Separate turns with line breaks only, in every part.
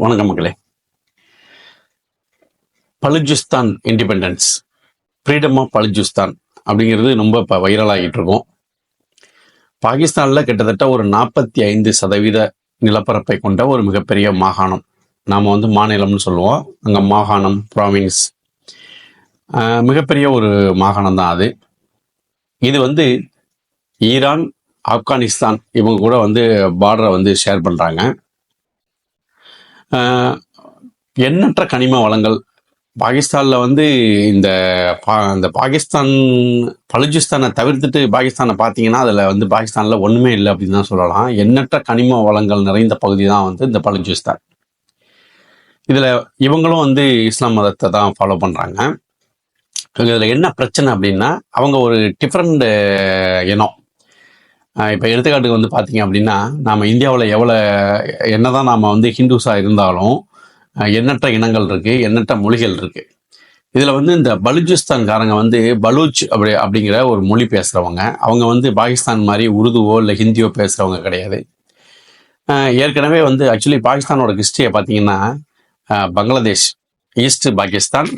வணக்கம் மக்களே. Balochistan independence freedom of Balochistan அப்படிங்கிறது ரொம்ப இப்போ வைரலாகிட்டு இருக்கும். பாகிஸ்தானில் கிட்டத்தட்ட ஒரு நாற்பத்தி ஐந்து சதவீத நிலப்பரப்பை கொண்ட ஒரு மிகப்பெரிய மாகாணம். நாம் வந்து மாநிலம்னு சொல்லுவோம். அங்கே மாகாணம் ப்ராவின்ஸ் மிகப்பெரிய ஒரு மாகாணம் தான் அது. இது வந்து ஈரான் ஆப்கானிஸ்தான் இவங்க கூட வந்து பார்டரை வந்து ஷேர் பண்ணுறாங்க எண்ணற்ற கனிம வளங்கள். பாகிஸ்தானில் வந்து இந்த பா இந்த பாகிஸ்தான் பலுஜிஸ்தானை தவிர்த்துட்டு பாகிஸ்தானை பார்த்தீங்கன்னா அதில் வந்து பாகிஸ்தானில் ஒன்றுமே இல்லை அப்படின்னு தான் சொல்லலாம். எண்ணற்ற கனிம வளங்கள் நிறைந்த பகுதி தான் வந்து இந்த பலுஜிஸ்தான். இதில் இவங்களும் வந்து இஸ்லாம் மதத்தை தான் ஃபாலோ பண்ணுறாங்க இதில் என்ன பிரச்சனை அப்படின்னா அவங்க ஒரு டிஃப்ரெண்ட் இனம். இப்போ எடுத்துக்காட்டுக்கு வந்து பார்த்தீங்க அப்படின்னா நாம் இந்தியாவில் எவ்வளோ என்னதான் நாம் வந்து ஹிந்துஸாக இருந்தாலும் எண்ணற்ற இனங்கள் இருக்குது எண்ணற்ற மொழிகள் இருக்குது இதில் வந்து இந்த பலுச்சிஸ்தான்காரங்க வந்து பலூச் அப்படி அப்படிங்கிற ஒரு மொழி பேசுகிறவங்க அவங்க வந்து பாகிஸ்தான் மாதிரி உருதுவோ இல்லை ஹிந்தியோ பேசுகிறவங்க கிடையாது. ஏற்கனவே வந்து ஆக்சுவலி பாகிஸ்தானோட ஹிஸ்ட்ரியை பார்த்தீங்கன்னா பங்களாதேஷ் ஈஸ்ட் பாகிஸ்தான்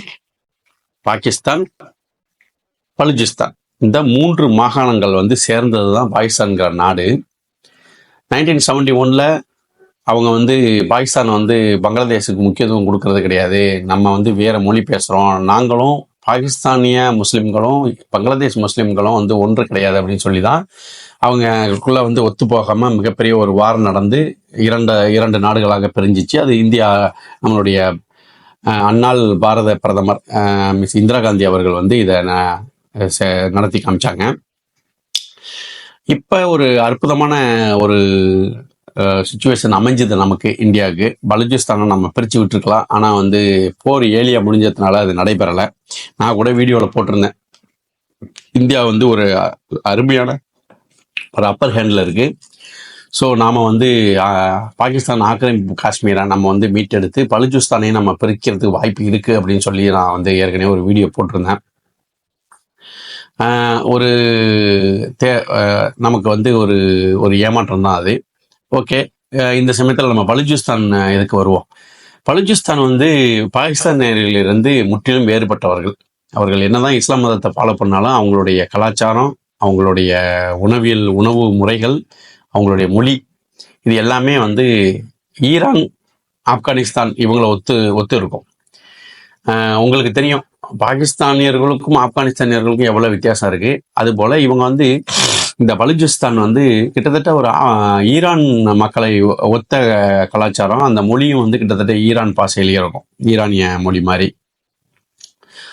பாகிஸ்தான் பலுஜிஸ்தான். இந்த மூன்று மாகாணங்கள் வந்து சேர்ந்தது தான் பாகிஸ்தான்கிற நாடு. நைன்டீன் செவன்டி ஒனில் அவங்க வந்து பாகிஸ்தான் வந்து பங்களாதேஷுக்கு முக்கியத்துவம் கொடுக்கறது கிடையாது. நம்ம வந்து வேற மொழி பேசுகிறோம் நாங்களும் பாகிஸ்தானிய முஸ்லீம்களும் பங்களாதேஷ் முஸ்லீம்களும் வந்து ஒன்று கிடையாது அப்படின்னு சொல்லி தான் அவங்களுக்குள்ள வந்து ஒத்து மிகப்பெரிய ஒரு வாரம் நடந்து இரண்டு இரண்டு நாடுகளாக பிரிஞ்சிச்சு. அது இந்தியா நம்மளுடைய அன்னாள் பாரத பிரதமர் மிஸ் இந்திரா காந்தி அவர்கள் வந்து இதை நடத்தி காமிச்சாங்க. இப்போ ஒரு அற்புதமான ஒரு சுச்சுவேஷன் அமைஞ்சது நமக்கு இந்தியாவுக்கு. பலுச்சிஸ்தானை நம்ம பிரித்து விட்டுருக்கலாம். ஆனால் வந்து போர் ஏலியா முடிஞ்சதுனால அது நடைபெறலை. நான் கூட வீடியோவில் போட்டிருந்தேன். இந்தியா வந்து ஒரு அருமையான ஒரு அப்பர் ஹேண்டில் இருக்குது ஸோ நாம் வந்து பாகிஸ்தான் ஆக்கிரமிப்பு காஷ்மீரை நம்ம வந்து மீட்டெடுத்து பலுச்சிஸ்தானையும் நம்ம பிரிக்கிறதுக்கு வாய்ப்பு இருக்குது அப்படின்னு சொல்லி நான் வந்து ஏற்கனவே ஒரு வீடியோ போட்டிருந்தேன். ஒரு தே நமக்கு வந்து ஒரு ஒரு ஏமாற்றம் தான் அது. ஓகே. இந்த சமயத்தில் நம்ம பலுஜிஸ்தான் இதுக்கு வருவோம்? பலுஜிஸ்தான் வந்து பாகிஸ்தானிலிருந்து முற்றிலும் வேறுபட்டவர்கள். அவர்கள் என்னதான் இஸ்லாம் மதத்தை ஃபாலோ பண்ணாலும் அவங்களுடைய கலாச்சாரம் அவங்களுடைய உணவியல் உணவு முறைகள் அவங்களுடைய மொழி இது எல்லாமே வந்து ஈரான் ஆப்கானிஸ்தான் இவங்களை ஒத்து ஒத்து இருக்கும் உங்களுக்கு தெரியும். பாகிஸ்தானியர்களுக்கும் ஆப்கானிஸ்தானியர்களுக்கும் எவ்வளோ வித்தியாசம் இருக்கு? அதுபோல இவங்க வந்து இந்த பலுஜிஸ்தான் வந்து கிட்டத்தட்ட ஒரு ஈரான் மக்களை ஒ- ஒத்த கலாச்சாரம். அந்த மொழியும் வந்து கிட்டத்தட்ட ஈரான் பாசையிலேயே இருக்கும். ஈரானிய மொழி மாதிரி.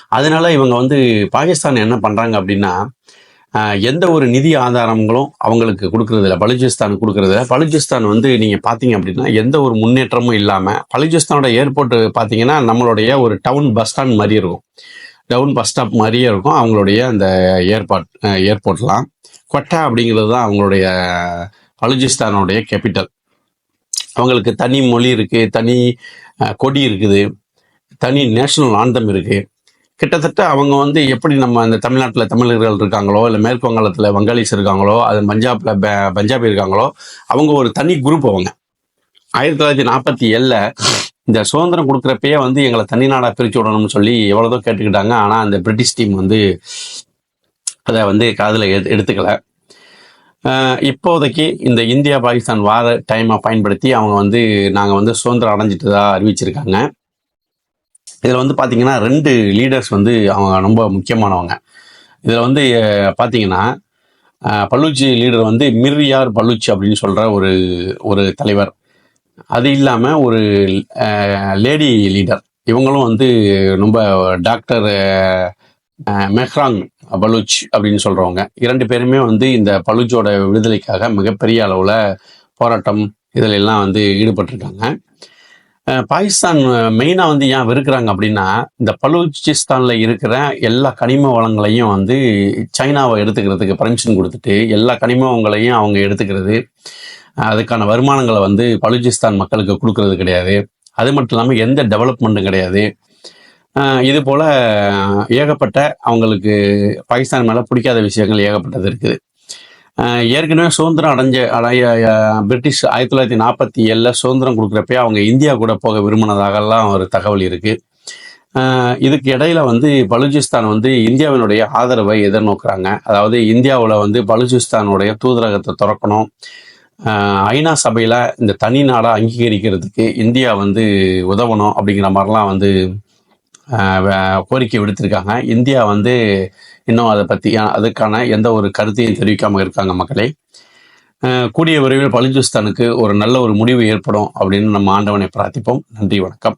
அதனால இவங்க வந்து பாகிஸ்தான் என்ன பண்றாங்க அப்படின்னா எந்த ஒரு நிதி ஆதாரங்களும் அவங்களுக்கு கொடுக்கறது இல்லை. பலுச்சிஸ்தான் கொடுக்கறது பலுச்சிஸ்தான் வந்து நீங்கள் பார்த்தீங்க அப்படின்னா எந்த ஒரு முன்னேற்றமும் இல்லாமல் பலுச்சிஸ்தானோட ஏர்போர்ட் பார்த்தீங்கன்னா நம்மளுடைய ஒரு டவுன் பஸ் ஸ்டாண்ட் மாதிரி இருக்கும். டவுன் பஸ் ஸ்டாப் மாதிரியே இருக்கும். அவங்களுடைய அந்த ஏர்பாட் ஏர்போர்ட்லாம். கொட்டா அப்படிங்கிறது தான் அவங்களுடைய பலுச்சிஸ்தானுடைய கேபிட்டல். அவங்களுக்கு தனி மொழி இருக்குது தனி கொடி இருக்குது தனி நேஷனல் ஆந்தம் இருக்குது கிட்டத்தட்ட அவங்க வந்து எப்படி நம்ம இந்த தமிழ்நாட்டில் தமிழர்கள் இருக்காங்களோ இல்லை மேற்கு வங்காளத்தில் வங்காளிஸ் இருக்காங்களோ அது பஞ்சாப்ல ப- பஞ்சாபி இருக்காங்களோ அவங்க ஒரு தனி குரூப் அவங்க. ஆயிரத்தி தொள்ளாயிரத்தி நாற்பத்தி ஏழில் இந்த சுதந்திரம் கொடுக்குறப்பயே வந்து எங்களை தனி நாடாக பிரித்து விடணும்னு சொல்லி எவ்வளோதோ கேட்டுக்கிட்டாங்க. ஆனால் அந்த பிரிட்டிஷ் டீம் வந்து அதை வந்து காதில் எடுத்துக்கல. எடுத்துக்கலை இப்போதைக்கு இந்த இந்தியா பாகிஸ்தான் வார டைமை பயன்படுத்தி அவங்க வந்து நாங்கள் வந்து சுதந்திரம் அடைஞ்சிட்டதாக அறிவிச்சிருக்காங்க. இதில் வந்து பார்த்தீங்கன்னா ரெண்டு லீடர்ஸ் வந்து அவங்க ரொம்ப முக்கியமானவங்க. இதில் வந்து பார்த்தீங்கன்னா பல்லூச்சி லீடர் வந்து மிர்யார் பல்லூச்சி அப்படின்னு சொல்கிற ஒரு ஒரு தலைவர். அது இல்லாமல் ஒரு லேடி லீடர் இவங்களும் வந்து ரொம்ப டாக்டர் மெஹ்ராங் பலூச் அப்படின்னு சொல்கிறவங்க இரண்டு பேருமே வந்து இந்த பலூச்சோட விடுதலைக்காக மிகப்பெரிய அளவில் போராட்டம் இதில் எல்லாம் வந்து ஈடுபட்டிருக்காங்க. பாகிஸ்தான் மெயினாக வந்து ஏன் வெறுக்கிறாங்க அப்படின்னா இந்த பலூச்சிஸ்தானில் இருக்கிற எல்லா கனிம வளங்களையும் வந்து சைனாவை எடுத்துக்கிறதுக்கு பர்மிஷன் கொடுத்துட்டு எல்லா கனிம வளங்களையும் அவங்க எடுத்துக்கிறது அதுக்கான வருமானங்களை வந்து பலூச்சிஸ்தான் மக்களுக்கு கொடுக்கறது கிடையாது. அது மட்டும் இல்லாமல் எந்த டெவலப்மெண்ட்டும் கிடையாது. இது போல் ஏகப்பட்ட அவங்களுக்கு பாகிஸ்தான் மேலே பிடிக்காத விஷயங்கள் ஏகப்பட்டது இருக்குது. ஏற்கனவே சுதந்திரம் அடைஞ்ச அடைய பிரிட்டிஷ் ஆயிரத்தி தொள்ளாயிரத்தி நாற்பத்தி ஏழில் சுதந்திரம் கொடுக்குறப்பே அவங்க இந்தியா கூட போக விரும்பினதாகலாம் ஒரு தகவல் இருக்குது இதுக்கு இடையில வந்து பலுச்சிஸ்தான் வந்து இந்தியாவினுடைய ஆதரவை எதிர்நோக்குறாங்க. அதாவது இந்தியாவில் வந்து பலுச்சிஸ்தானுடைய தூதரகத்தை திறக்கணும். ஐநா சபையில் இந்த தனி நாடாக அங்கீகரிக்கிறதுக்கு இந்தியா வந்து உதவணும் அப்படிங்கிற மாதிரிலாம் வந்து கோரிக்கை விடுத்திருக்காங்க. இந்தியா வந்து இன்னும் அதை பற்றி அதுக்கான எந்த ஒரு கருத்தையும் தெரிவிக்காமல் இருக்காங்க மக்களே. கூடிய விரைவில் பலுச்சிஸ்தானுக்கு ஒரு நல்ல ஒரு முடிவு ஏற்படும் அப்படின்னு நம்ம ஆண்டவனை பிரார்த்திப்போம். நன்றி வணக்கம்.